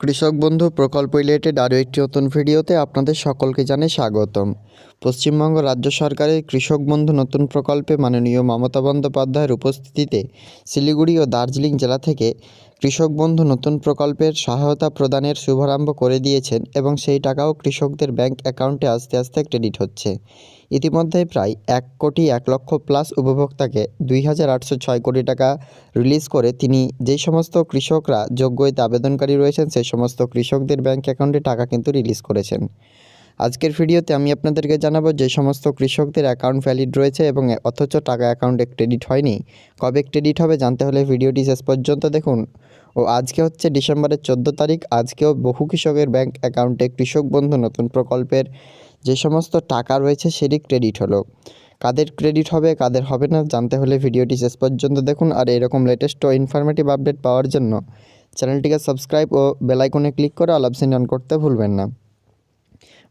কৃষক বন্ধু প্রকল্প রিলেটেড আরও একটি নতুন ভিডিওতে আপনাদের সকলকে জানে স্বাগতম। পশ্চিমবঙ্গ রাজ্য সরকারের কৃষক বন্ধু নতুন প্রকল্পে মাননীয় মমতা বন্দ্যোপাধ্যায়ের উপস্থিতিতে শিলিগুড়ি ও দার্জিলিং জেলা থেকে কৃষক বন্ধু নতুন প্রকল্পের সহায়তা প্রদানের শুভারম্ভ করে দিয়েছেন এবং সেই টাকাও কৃষকদের ব্যাংক অ্যাকাউন্টে আস্তে আস্তে ক্রেডিট হচ্ছে। ইতিমধ্যে প্রায় এক কোটি এক লক্ষ প্লাস উপভোক্তাকে দুই হাজার আটশো ছয় কোটি টাকা রিলিজ করে তিনি যেই সমস্ত কৃষকরা যোগ্য এতে আবেদনকারী রয়েছেন সেই সমস্ত কৃষকদের ব্যাংক অ্যাকাউন্টে টাকা কিন্তু রিলিজ করেছেন। আজকের ভিডিওতে আমি আপনাদেরকে জানাব যে সমস্ত কৃষকদের অ্যাকাউন্ট ভ্যালিড রয়েছে এবং অথচ টাকা অ্যাকাউন্টে ক্রেডিট হয়নি। কবে ক্রেডিট হবে জানতে হলে ভিডিওটি শেষ পর্যন্ত দেখুন। ও আজকে হচ্ছে ডিসেম্বরের চোদ্দ তারিখ। আজকেও বহু কৃষকের ব্যাংক অ্যাকাউন্টে কৃষক বন্ধু নতুন প্রকল্পের যে সমস্ত টাকা রয়েছে সেটি ক্রেডিট হলো। কাদের ক্রেডিট হবে, কাদের হবে না জানতে হলে ভিডিওটি শেষ পর্যন্ত দেখুন। আর এরকম লেটেস্ট ও ইনফরমেটিভ আপডেট পাওয়ার জন্য চ্যানেলটিকে সাবস্ক্রাইব ও বেলাইকনে ক্লিক করে অল অপশন অন করতে ভুলবেন না।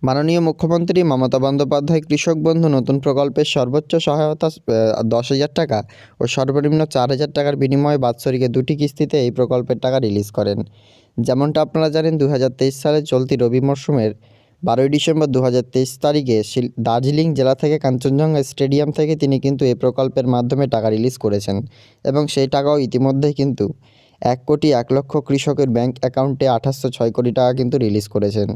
মাননীয় মুখ্যমন্ত্রী মমতা বন্দ্যোপাধ্যায় কৃষক বন্ধু নতুন প্রকল্পের সর্বোচ্চ সহায়তা দশ হাজার টাকা ও সর্বনিম্ন চার হাজার টাকার বিনিময়ে বাৎসরিকে দুটি কিস্তিতে এই প্রকল্পের টাকা রিলিজ করেন। যেমনটা আপনারা জানেন দু হাজার তেইশ সালে চলতি রবি মরশুমের বারোই ডিসেম্বর দু হাজার তেইশ তারিখে দার্জিলিং জেলা থেকে কাঞ্চনজঙ্ঘা স্টেডিয়াম থেকে তিনি কিন্তু এই প্রকল্পের মাধ্যমে টাকা রিলিজ করেছেন এবং সেই টাকাও ইতিমধ্যেই কিন্তু এক কোটি এক লক্ষ কৃষকের ব্যাংক অ্যাকাউন্টে আঠাশশো ছয় কোটি টাকা কিন্তু রিলিজ করেছেন।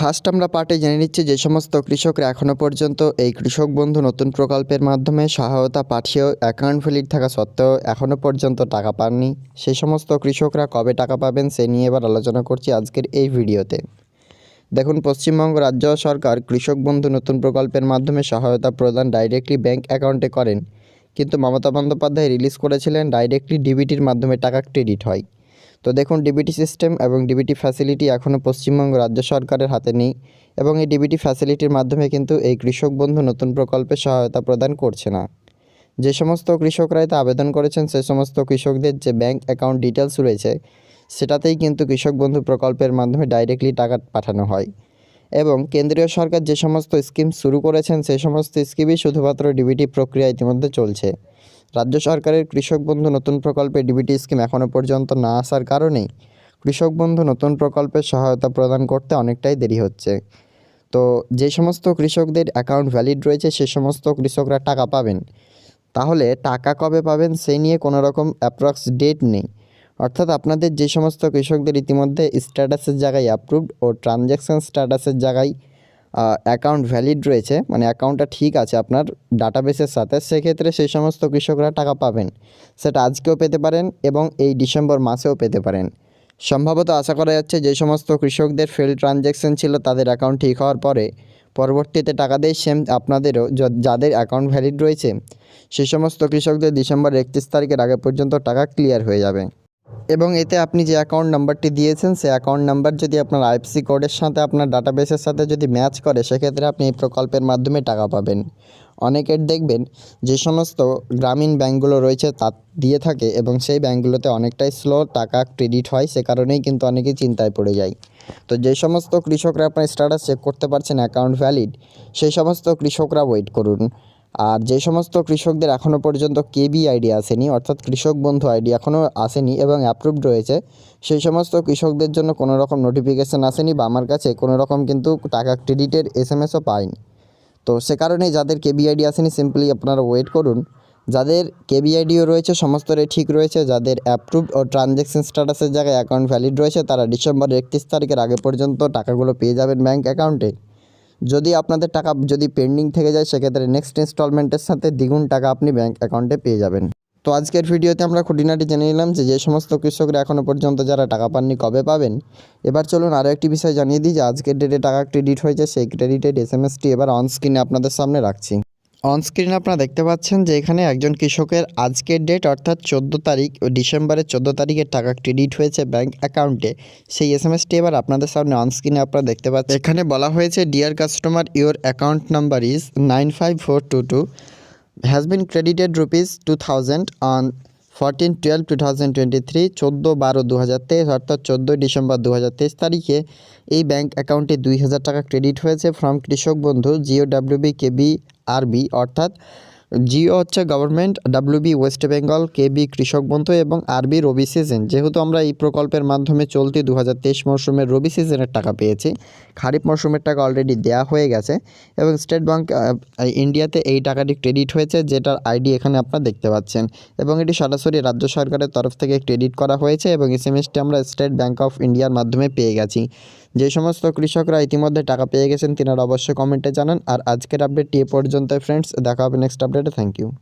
ফার্স্ট আমরা পার্টে জেনে নিচ্ছি যে সমস্ত কৃষকরা এখনও পর্যন্ত এই কৃষক বন্ধু নতুন প্রকল্পের মাধ্যমে সহায়তা পাঠিয়েও অ্যাকাউন্ট ভ্যালিড থাকা সত্ত্বেও এখনও পর্যন্ত টাকা পাননি। সেই সমস্ত কৃষকরা কবে টাকা পাবেন সে নিয়ে এবার আলোচনা করছি আজকের এই ভিডিওতে। দেখুন, পশ্চিমবঙ্গ রাজ্য সরকার কৃষক বন্ধু নতুন প্রকল্পের মাধ্যমে সহায়তা প্রদান ডাইরেক্টলি ব্যাংক অ্যাকাউন্টে করেন। কিন্তু মমতা বন্দ্যোপাধ্যায় রিলিজ করেছিলেন ডাইরেক্টলি ডিবিটির মাধ্যমে টাকা ক্রেডিট হয়। তো দেখুন ডিবিটি সিস্টেম এবং ডিবিটি ফ্যাসিলিটি এখনও পশ্চিমবঙ্গ রাজ্য সরকারের হাতে নেই এবং এই ডিবিটি ফ্যাসিলিটির মাধ্যমে কিন্তু এই কৃষক বন্ধু নতুন প্রকল্পে সহায়তা প্রদান করছে না। যে সমস্ত কৃষকরা এতে আবেদন করেছেন, সে সমস্ত কৃষকদের যে ব্যাংক অ্যাকাউন্ট ডিটেলস রয়েছে, সেটাতেই কিন্তু কৃষক বন্ধু প্রকল্পের মাধ্যমে ডাইরেক্টলি টাকা পাঠানো হয়। এবং কেন্দ্রীয় সরকার যে সমস্ত স্কিম শুরু করেছেন সেই সমস্ত স্কিমই শুধুমাত্র ডিবিটি প্রক্রিয়া ইতিমধ্যে চলছে। রাজ্য সরকারের কৃষক বন্ধু নতুন প্রকল্পে ডিবিটি স্কিম এখনও পর্যন্ত না আসার কারণেই কৃষক বন্ধু নতুন প্রকল্পের সহায়তা প্রদান করতে অনেকটাই দেরি হচ্ছে। তো যে সমস্ত কৃষকদের অ্যাকাউন্ট ভ্যালিড রয়েছে, সে সমস্ত কৃষকরা টাকা পাবেন। তাহলে টাকা কবে পাবেন সেই নিয়ে কোনো রকম অ্যাপ্রক্স ডেট নেই। অর্থাৎ আপনাদের যে সমস্ত কৃষকদের ইতিমধ্যে স্ট্যাটাসের জায়গায় অ্যাপ্রুভড ও ট্রানজ্যাকশান স্ট্যাটাসের জায়গায় অ্যাকাউন্ট ভ্যালিড রয়েছে মানে অ্যাকাউন্টটা ঠিক আছে আপনার ডাটাবেসের সাথে, সেক্ষেত্রে সেই সমস্ত কৃষকরা টাকা পাবেন। সেটা আজকেও পেতে পারেন এবং এই ডিসেম্বর মাসেও পেতে পারেন। সম্ভবত আশা করা যাচ্ছে যে সমস্ত কৃষকদের ফেল ট্রানজ্যাকশন ছিল তাদের অ্যাকাউন্ট ঠিক হওয়ার পরে, পরবর্তীতে টাকা দেয় সেম আপনাদেরও যাদের অ্যাকাউন্ট ভ্যালিড রয়েছে সেই সমস্ত কৃষকদের ডিসেম্বর একত্রিশ তারিখের আগে পর্যন্ত টাকা ক্লিয়ার হয়ে যাবে। এবং এতে আপনি যে অ্যাকাউন্ট নাম্বারটি দিয়েছেন, সেই অ্যাকাউন্ট নাম্বার যদি আপনার আইএফসি কোডের সাথে, আপনার ডাটাবেসের সাথে যদি ম্যাচ করে, সেক্ষেত্রে আপনি এই প্রকল্পের মাধ্যমে টাকা পাবেন। অনেকের দেখবেন, যে সমস্ত গ্রামীণ ব্যাঙ্কগুলো রয়েছে, তা দিয়ে থাকে এবং সেই ব্যাঙ্কগুলোতে অনেকটাই স্লো টাকা ক্রেডিট হয়, সে কারণেই কিন্তু অনেকেই চিন্তায় পড়ে যায়। তো যে সমস্ত কৃষকরা আপনার স্ট্যাটাস চেক করতে পারছেন অ্যাকাউন্ট ভ্যালিড সেই সমস্ত কৃষকরা ওয়েট করুন। আর যে সমস্ত কৃষকদের এখনও পর্যন্ত কেবি আইডি আসেনি, অর্থাৎ কৃষক বন্ধু আইডি এখনও আসেনি এবং অ্যাপ্রুভড রয়েছে, সেই সমস্ত কৃষকদের জন্য কোনো রকম নোটিফিকেশান আসেনি বা আমার কাছে কোনো রকম কিন্তু টাকা ক্রেডিটের এস এম এসও পাইনি তো সে কারণে যাদের কেবি আইডি আসেনি সিম্পলি আপনারা ওয়েট করুন। যাদের কেবি আইডিও রয়েছে সমস্তটাই ঠিক রয়েছে। যাদের অ্যাপ্রুভ ও ট্রানজ্যাকশন স্ট্যাটাসের জায়গায় অ্যাকাউন্ট ভ্যালিড রয়েছে, তারা ডিসেম্বর একত্রিশ তারিখের আগে পর্যন্ত টাকাগুলো পেয়ে যাবেন ব্যাঙ্ক অ্যাকাউন্টে যদি আপনাদের টাকা যদি পেন্ডিং থেকে যায়, সেক্ষেত্রে নেক্সট ইনস্টলমেন্টের সাথে দ্বিগুণ টাকা আপনি ব্যাঙ্ক অ্যাকাউন্টে পেয়ে যাবেন। তো আজকের ভিডিওতে আমরা খুঁটিনাটি জেনে নিলাম যে যে সমস্ত কৃষকরা এখনও পর্যন্ত যারা টাকা পাননি কবে পাবেন? এবার চলুন আরও একটি বিষয় জানিয়ে দিই যে, আজকের ডেটে টাকা ক্রেডিট হয়েছে, সেই ক্রেডিটেড এস এম এসটি এবার অনস্ক্রিনে আপনাদের সামনে রাখছি। অন স্ক্রিনে আপনারা দেখতে পাচ্ছেন যে এখানে একজন কৃষকের আজকের ডেট অর্থাৎ চোদ্দ তারিখ, ও ডিসেম্বরের চোদ্দ তারিখের টাকা ক্রেডিট হয়েছে ব্যাংক অ্যাকাউন্টে সেই এস এম এসটি এবার আপনাদের সামনে অনস্ক্রিনে আপনারা দেখতে পাচ্ছেন। এখানে বলা হয়েছে dear customer your account number is nine five four two two has been credited rupees two thousand on fourteen twelve two thousand twenty three চোদ্দ বারো দু হাজার তেইশ অর্থাৎ চোদ্দোই ডিসেম্বর দু হাজার তেইশ তারিখে এই ব্যাঙ্ক অ্যাকাউন্টে দুই হাজার টাকা ক্রেডিট হয়েছে ফ্রম কৃষক বন্ধু জিও ডাব্লিউবি কেবি আরবি অর্থাৎ জিও হচ্ছে government WB West Bengal KB Krishak Bandhu এবং আরবি রবি সিজন যেহেতু আমরা এই প্রকল্পের মাধ্যমে চলতি দু হাজার তেইশ মরশুমের রবি সিজনের টাকা পেয়েছি, খারিফ মরশুমের টাকা অলরেডি দেওয়া হয়ে গেছে এবং স্টেট ব্যাঙ্ক ইন্ডিয়াতে এই টাকাটি ক্রেডিট হয়েছে, যেটার আইডি এখানে আপনারা দেখতে পাচ্ছেন। এবং এটি সরাসরি রাজ্য সরকারের তরফ থেকে ক্রেডিট করা হয়েছে এবং এস এম আমরা স্টেট ব্যাঙ্ক অফ ইন্ডিয়ার মাধ্যমে পেয়ে গেছি। যে সমস্ত কৃষকরা ইতিমধ্যে টাকা পেয়ে গেছেন, তিনারা অবশ্যই কমেন্টে জানান। আর আজকের আপডেটটি এ পর্যন্ত ফ্রেন্ডস দেখা হবে নেক্সট আপডেটে থ্যাংক ইউ